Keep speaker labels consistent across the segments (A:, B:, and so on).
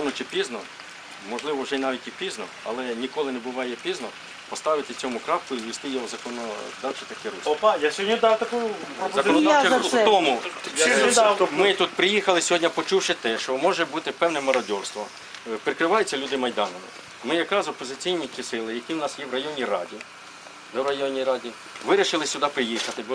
A: рано чи пізно, можливо, вже навіть і пізно, але ніколи не буває пізно, поставити цьому крапку і ввести його в законодавче таке русло.
B: Опа, я сьогодні дав таку пропозицію.
A: Законодавче
C: Я за
A: русло.
C: це.
A: Тому
B: Сьогодні дав.
A: ми тут приїхали сьогодні, почувши те, що може бути певне мародьорство. Е, Прикриваються люди майданами. Ми якраз опозиційні ті сили, які в нас є в районній раді, в районній раді, вирішили сюди приїхати, бо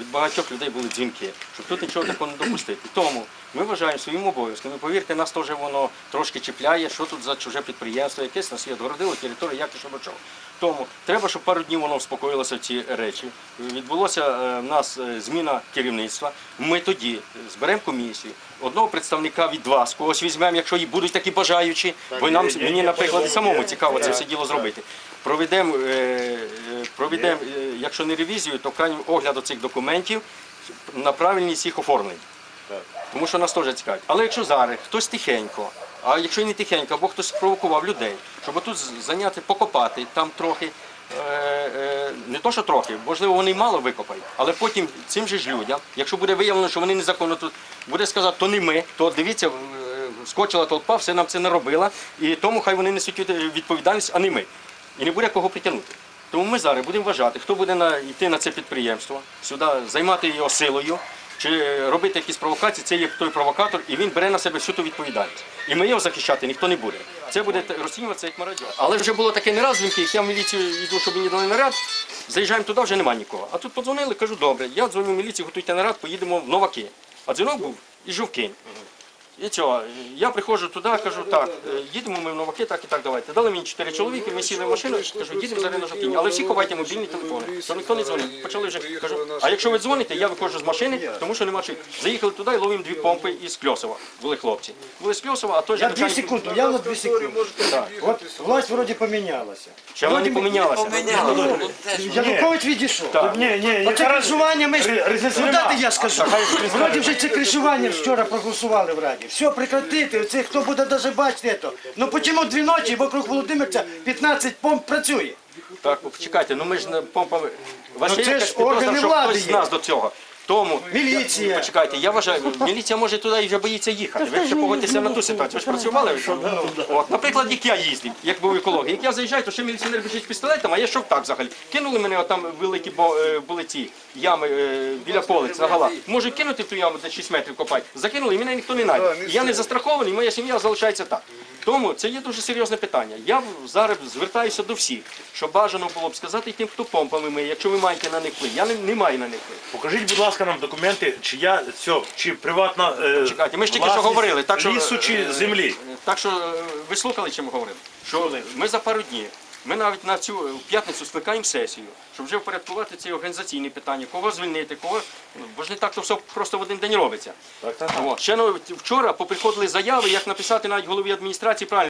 A: від багатьох людей були дзвінки, щоб тут нічого такого не допустити. Тому ми вважаємо своїм обов'язком. І повірте, нас теж воно трошки чіпляє, що тут за чуже підприємство, якесь нас є відгородило територію, як і що до чого. Тому треба, щоб пару днів воно вспокоїлося в ці речі. Відбулося е, в нас е, зміна керівництва. Ми тоді зберемо комісію. Одного представника від вас, когось візьмемо, якщо і будуть такі бажаючі, бо нам мені, наприклад, і самому цікаво це все діло зробити. Проведемо, е, проведемо, е, якщо не ревізію, то крайній огляд цих документів на правильність їх оформлень. Тому що нас теж цікавить. Але якщо зараз хтось тихенько, а якщо не тихенько, або хтось спровокував людей, щоб тут зайняти, покопати там трохи, е, е, не то, що трохи, можливо, вони мало викопають, але потім цим же ж людям, якщо буде виявлено, що вони незаконно тут, буде сказати, то не ми, то дивіться, е, скочила толпа, все нам це не робила, і тому хай вони несуть відповідальність, а не ми. І не буде кого притягнути. Тому ми зараз будемо вважати, хто буде йти на це підприємство, сюди, займати його силою, чи робити якісь провокації, це є той провокатор, і він бере на себе всю ту відповідальність. І ми його захищати ніхто не буде. Це буде розцінюватися як мародьор. Але вже було таке не раз він я в міліцію йду, щоб мені дали наряд, заїжджаємо туди, вже немає нікого. А тут подзвонили, кажу, добре, я дзвоню в міліцію, готуйте наряд, поїдемо в Новаки. А дзвінок був і Жовкинь. І цього, я приходжу туди, кажу, так, е, їдемо ми в Новаки, так і так давайте. Дали мені чотири чоловіки, ми сіли в машину, кажу, їдемо зараз на жовтінь. Але всі ховайте мобільні телефони. То ніхто не дзвонить. Почали вже кажу, а якщо ви дзвоните, я виходжу з машини, тому що нема чим. Заїхали туди і ловимо дві помпи із Кльосова. Були хлопці. Були з Кльосова, а той же
D: Я две
A: начальник-
D: секунды, я на две секунды.
A: Так.
D: Вот власть вроде поменялась.
A: Ще вона не помінялася.
D: Янукович відійшов.
B: Ні, ні,
D: Оце кришування ми
B: різниці
D: ну, дайте я скажу. Вроді вже це кришування вчора проголосували в Раді. Все, прекратити. Це хто буде навіть бачити це. Ну чому дві ночі вокруг Володимирця 15 помп працює?
A: Так, почекайте, ну ми ж не помпами. Ваша
D: Ну, це
A: якась
D: ж
A: підозра,
D: органи
A: що
D: влади
A: хтось з
D: є.
A: нас до цього. Тому
D: Міліція.
A: Я, почекайте, я вважаю, міліція може туди і вже боїться їхати. Ви ще погодьтеся на ту ситуацію. Ви ж працювали? От, наприклад, як я їздив, як був еколог. Як я заїжджаю, то ще міліціонер біжить з пістолетом, а я йшов так взагалі. Кинули мене, там великі бо, е, були ці ями е, біля полиць на гала. Можу кинути в ту яму, де 6 метрів копати. Закинули, і мене ніхто не знайде. Я не застрахований, моя сім'я залишається так. Тому це є дуже серйозне питання. Я зараз звертаюся до всіх, що бажано було б сказати тим, хто помпами миє, якщо ви маєте на них вплив. Я не, не маю на них вплив.
B: Покажіть, будь ласка, нам документи, чи я це, чи приватна е,
A: Чекайте, ми ж тільки що
B: власність
A: говорили, так що
B: лісу чи
A: е,
B: землі.
A: Так що е, ви слухали, чим ми говорили? Що ми за пару днів. Ми навіть на цю в п'ятницю скликаємо сесію, щоб вже впорядкувати ці організаційні питання, кого звільнити, кого. ну, Бо ж не так то все просто в один день робиться.
B: Так, так, так.
A: Ще ну, вчора поприходили заяви, як написати навіть голові адміністрації правильно.